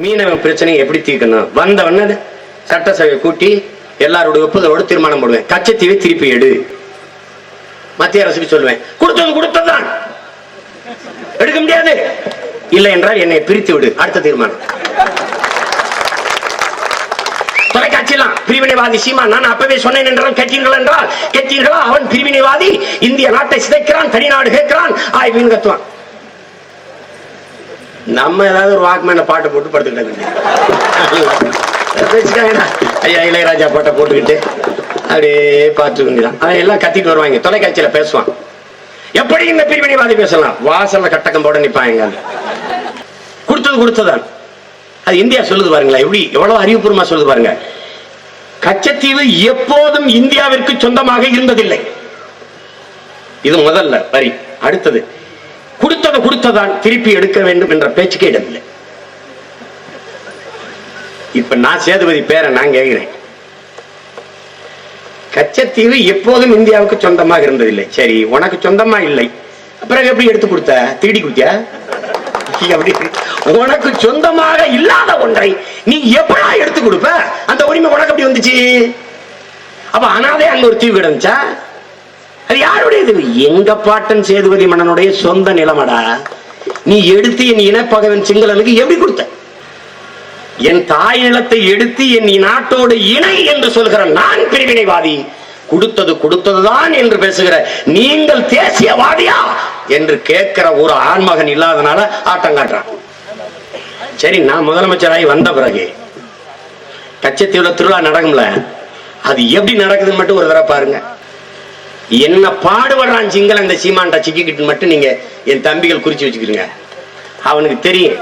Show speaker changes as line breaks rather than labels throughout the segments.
மீனவ பிரச்சனையை எப்படி தீர்க்கணும்? வந்த உடனே சட்டசபையை கூட்டி எல்லாருடைய ஒப்புதலோடு தீர்மானம் போடுவேன். கச்சத்தீவை திருப்பி எடு. மத்திய அரசுக்கு சொல்லுவேன். கொடுத்தது கொடுத்ததுதான். எடுக்க முடியாது. இல்லை என்றால் என்னை பிரித்து விடு. அடுத்த தீர்மானம். தொலைக்காட்சியெல்லாம் பிரிவினைவாதி சீமா நான் அப்பவே சொன்னேன் என்றால் கேட்டீர்கள் என்றால் கேட்டீர்களா அவன் பிரிவினைவாதி. இந்திய நாட்டை சிதைக்கிறான் தனிநாடு கேட்கிறான். ஆய் கத்துவான். நம்ம ஏதாவது ஒரு வாக்மேன பாட்டு போட்டு படுத்துக்கிட்டாங்க ஐயா இளையராஜா பாட்டை போட்டுக்கிட்டு அப்படியே பார்த்துக்கிட்டான் அவன் எல்லாம் கத்திட்டு வருவாங்க. தொலைக்காட்சியில பேசுவான். எப்படி இந்த பிரிவினைவாதி பேசலாம்? வாசல்ல கட்டக்கம் போட நிப்பாங்க. கொடுத்தது கொடுத்ததான் அது இந்தியா சொல்லுது பாருங்களா எப்படி எவ்வளவு அறிவுபூர்வமா சொல்லுது பாருங்க. கச்சத்தீவு எப்போதும் இந்தியாவிற்கு சொந்தமாக இருந்ததில்லை. இது முதல்ல வரி. அடுத்தது கொடுத்தது கொடுத்ததான் திருப்பி எடுக்க வேண்டும் என்ற பேச்சுக்கே இடமில்லை இப்ப நான் சேதுபதி பேரை நான் கேட்கிறேன். கச்சத்தீவு எப்போதும் இந்தியாவுக்கு சொந்தமாக இருந்ததில்லை. சரி உனக்கு சொந்தமா இல்லை. பிறகு எப்படி எடுத்து கொடுத்த? திருடி கொடுத்தியா? அப்படி. உனக்கு சொந்தமாக இல்லாத ஒன்றை நீ எப்படா எடுத்து கொடுப்ப? அந்த உரிமை உனக்கு எப்படி வந்துச்சு? அப்ப அனாதே அங்க ஒரு தீவு கிடந்துச்சா? அது யாருடையது? எங்க பாட்டன் சேதுபதி மன்னனுடைய சொந்த நிலமடா? நீ எடுத்து என் இனப்பகவன் சிங்களனுக்கு எப்படி கொடுத்த? என் தாய் நிலத்தை எடுத்து என் நாட்டோடு இணை என்று சொல்கிற நான் பிரிவினைவாதி. கொடுத்தது கொடுத்ததுதான் என்று பேசுகிற நீங்கள் தேசியவாதியா? என்று கேட்கிற ஒரு ஆண்மகன் இல்லாதனால ஆட்டம் காட்டுறான். சரி நான் முதலமைச்சராகி வந்த பிறகு கச்சத்தீவுல திருவிழா நடக்கும்ல அது எப்படி நடக்குதுன்னு மட்டும் ஒரு தடவை பாருங்க. என்ன பாடுபடுறான் சிங்கள இந்த சீமான்டா சிக்கிக்கிட்டு மட்டும் நீங்க என் தம்பிகள் குறிச்சு வச்சுக்கிறீங்க. அவனுக்கு தெரியும்.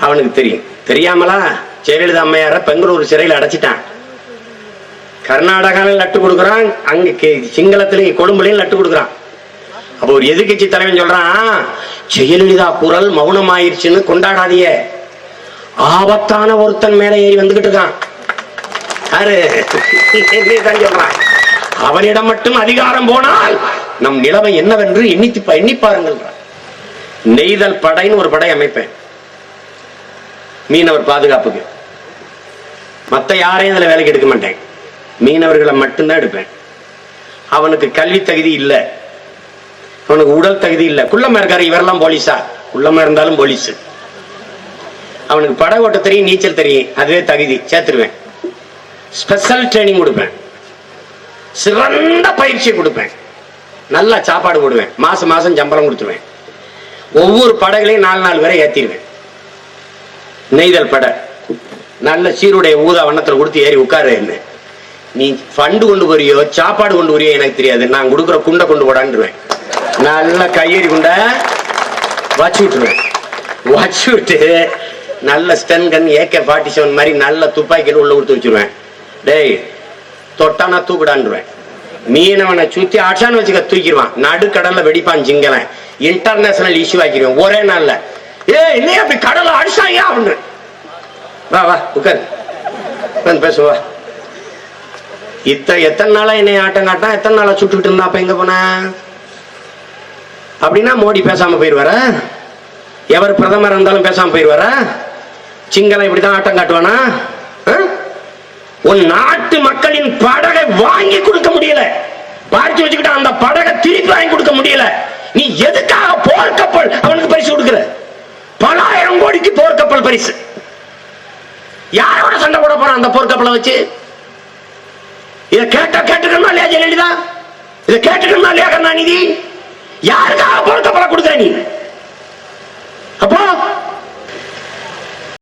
அவனுக்கு தெரியும். தெரியாமலா ஜெயலலிதா அம்மையார பெங்களூர் சிறையில் அடைச்சிட்டான். கர்நாடகாவில் லட்டு கொடுக்குறான் அங்க கே- சிங்களத்திலையும் கொடும்பலையும் லட்டு கொடுக்குறான். அப்போ ஒரு எதிர்கட்சி தலைவன் சொல்றான் ஜெயலலிதா குரல் மௌனமாயிருச்சுன்னு கொண்டாடாதிய ஆபத்தான ஒருத்தன் மேல ஏறி வந்துகிட்டு இருக்கான். யாரு? சொல்றான். அவனிடம் மட்டும் அதிகாரம் போனால் நம் நிலைமை என்னவென்று எண்ணித்து எண்ணி பாருங்கள். நெய்தல் படைன்னு ஒரு படை அமைப்பேன். மீனவர் பாதுகாப்புக்கு. மத்த யாரையும் இதில் வேலைக்கு எடுக்க மாட்டேன். மீனவர்களை மட்டும்தான் எடுப்பேன். அவனுக்கு கல்வி தகுதி இல்லை. அவனுக்கு உடல் தகுதி இல்லை. குள்ளமா இருக்காரு இவரெல்லாம் போலீஸா? குள்ளமா இருந்தாலும் போலீஸ். அவனுக்கு படை ஓட்ட தெரியும் நீச்சல் தெரியும். அதுவே தகுதி. சேர்த்துருவேன். ஸ்பெஷல் ட்ரைனிங் கொடுப்பேன். சிறந்த பயிற்சி கொடுப்பேன். நல்ல சாப்பாடு போடுவேன். மாசம் மாசம் சம்பளம் கொடுத்துருவேன். ஒவ்வொரு படகுலையும் நாலு நாலு பேரை ஏத்திடுவேன். நெய்தல் படை. நல்ல சீருடைய ஊதா வண்ணத்தில் கொடுத்து ஏறி உட்காரு என்ன. நீ ஃபண்டு கொண்டு போறியோ சாப்பாடு கொண்டு போறியோ எனக்கு தெரியாது. நான் கொடுக்குற குண்டை கொண்டு போடான்டுவேன் நல்ல கையெறி குண்டை வச்சு விட்டுருவேன். வச்சு விட்டு நல்ல stun gun AK forty seven மாதிரி நல்ல துப்பாக்கியில் உள்ள கொடுத்து வச்சிருவேன். டேய் தொட்டானா தூக்குடான்றுவேன். மீனவனை சுத்தி ஆட்சான்னு வச்சுக்க தூக்கிடுவான். நடுக்கடல்ல வெடிப்பான் சிங்கலன் இன்டர்நேஷனல் இஷ்யூ ஆக்கிடுவேன். ஒரே நாள்ல. ஏ என்ன அப்படி கடலை அடிச்சாங்க அப்படின்னு. வா வா உட்கார் உட்காந்து பேசுவா இத்த எத்தனை நாளா என்னை ஆட்டம் காட்டான் எத்தனை நாளா சுட்டுக்கிட்டு இருந்தா அப்ப எங்க போன? அப்படின்னா மோடி பேசாம போயிருவார? எவர் பிரதமர் இருந்தாலும் பேசாம போயிருவாரா? சிங்களம் இப்படிதான் ஆட்டம் காட்டுவானா? உன் நாட்டு மக்களின் படகை வாங்கி கொடுக்க முடியல. பார்த்து வச்சுக்கிட்ட அந்த படகை திருப்பி வாங்கி கொடுக்க முடியல. நீ எதுக்காக போர்க்கப்பல் அவனுக்கு பரிசு கொடுக்கிற? பல ஆயிரம் கோடிக்கு போர்க்கப்பல் பரிசு. யாரோட சண்டை போட போறான் அந்த போர்க்கப்பலை வச்சு? இதை கேட்ட கேட்டுக்கணுமா இல்லையா ஜெயலலிதா? இதை கேட்டுக்கணுமா இல்லையா கருணாநிதி? யாருக்காக போர்க்கப்பலை கொடுக்குற நீ? அப்போ